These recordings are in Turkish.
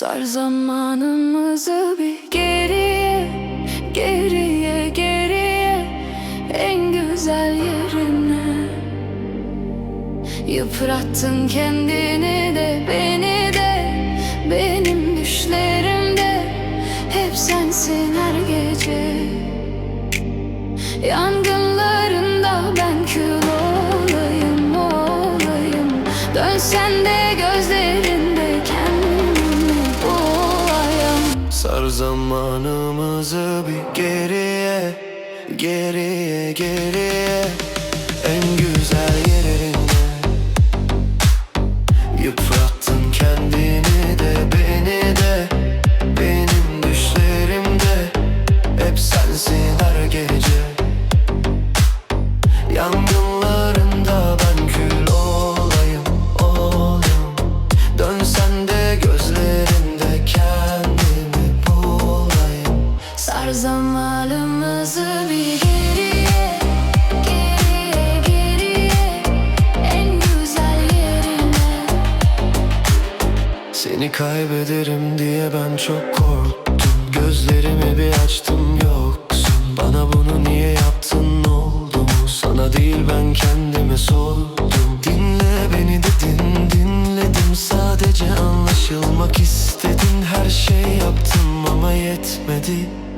Sar zamanımızı bir geriye Geriye geriye En güzel yerine. Yıprattın kendini de beni de Benim düşlerimde. Hep sensin her gece. Yangınlarında ben kül olayım olayım. Dönsen de gözlerinde Sar zamanımızı bir geriye Geriye geriye Sar zamanımızı bir Seni kaybederim diye ben çok korktum. Gözlerimi bir açtım yoksun. Bana bunu niye yaptın oldu? Mu Sana değil ben kendime sordum Dinle beni dedin dinledim. Sadece anlaşılmak istedim Her şey yaptım ama yetmedi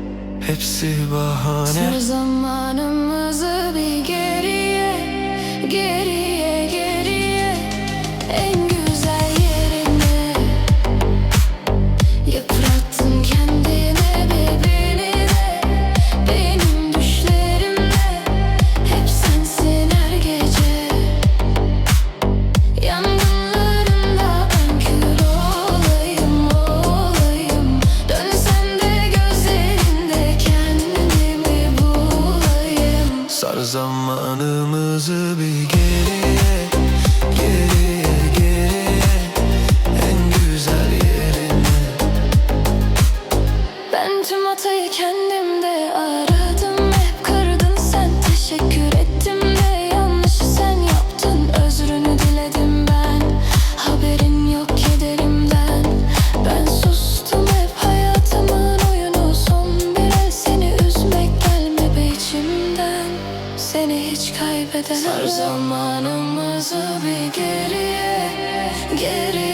Hepsi bahane. Sar zamanımızı bir Geriye geriye zamanımızı bir geriye Geriye geriye En güzel yerine. Ben tüm hatayı kendimde aradım Seni hiç kaybeden Sar zamanımızı bir geriye Geriye